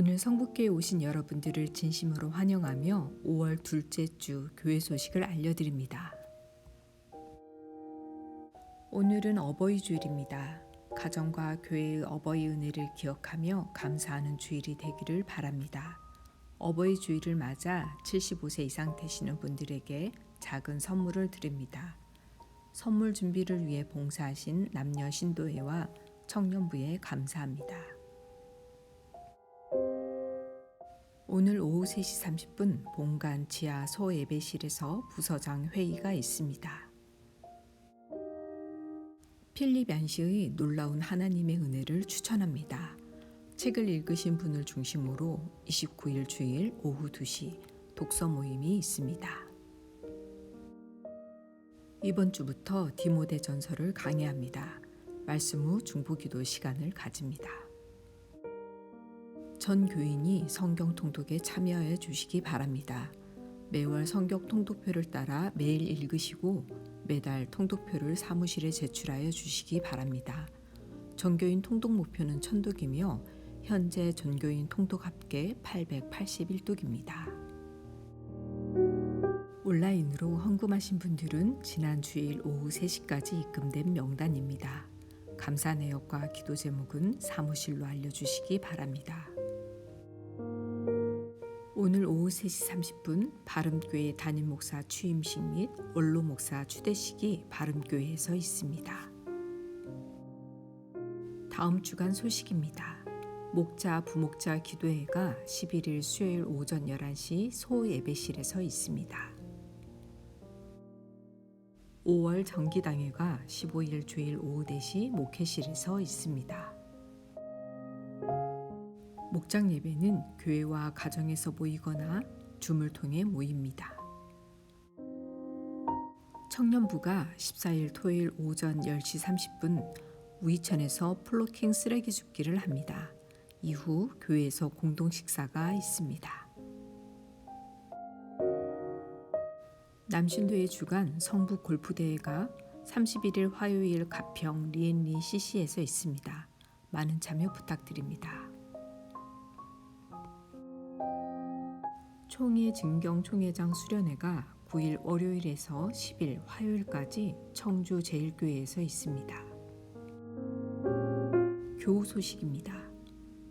오늘 성북교에 오신 여러분들을 진심으로 환영하며 5월 둘째 주 교회 소식을 알려드립니다. 오늘은 어버이 주일입니다. 가정과 교회의 어버이 은혜를 기억하며 감사하는 주일이 되기를 바랍니다. 어버이 주일을 맞아 75세 이상 되시는 분들에게 작은 선물을 드립니다. 선물 준비를 위해 봉사하신 남녀 신도회와 청년부에 감사합니다. 오늘 오후 3시 30분 본관 지하 소예배실에서 부서장 회의가 있습니다. 필립 얀시의 놀라운 하나님의 은혜를 추천합니다. 책을 읽으신 분을 중심으로 29일 주일 오후 2시 독서 모임이 있습니다. 이번 주부터 디모데 전서를 강의합니다. 말씀 후 중보 기도 시간을 가집니다. 전 교인이 성경 통독에 참여해 주시기 바랍니다. 매월 성경 통독표를 따라 매일 읽으시고 매달 통독표를 사무실에 제출하여 주시기 바랍니다. 전교인 통독 목표는 천독이며 현재 전교인 통독 합계 881독입니다. 온라인으로 헌금하신 분들은 지난 주일 오후 3시까지 입금된 명단입니다. 감사 내역과 기도 제목은 사무실로 알려주시기 바랍니다. 오늘 오후 3시 30분 바름교회 담임 목사 취임식 및 원로 목사 추대식이 바름교회에서 있습니다. 다음 주간 소식입니다. 목자 부목자 기도회가 11일 수요일 오전 11시 소 예배실에서 있습니다. 5월 정기당회가 15일 주일 오후 4시 목회실에서 있습니다. 목장 예배는 교회와 가정에서 모이거나 줌을 통해 모입니다. 청년부가 14일 토요일 오전 10시 30분 우이천에서 플로킹 쓰레기 줍기를 합니다. 이후 교회에서 공동 식사가 있습니다. 남신도의 주간 성북 골프대회가 31일 화요일 가평 리엔리 CC에서 있습니다. 많은 참여 부탁드립니다. 총회 증경 총회장 수련회가 9일 월요일에서 10일 화요일까지 청주 제일교회에서 있습니다. 교우 소식입니다.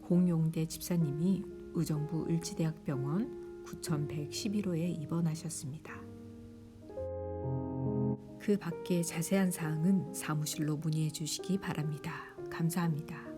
공용대 집사님이 의정부 을지대학병원 9111호에 입원하셨습니다. 그 밖의 자세한 사항은 사무실로 문의해 주시기 바랍니다. 감사합니다.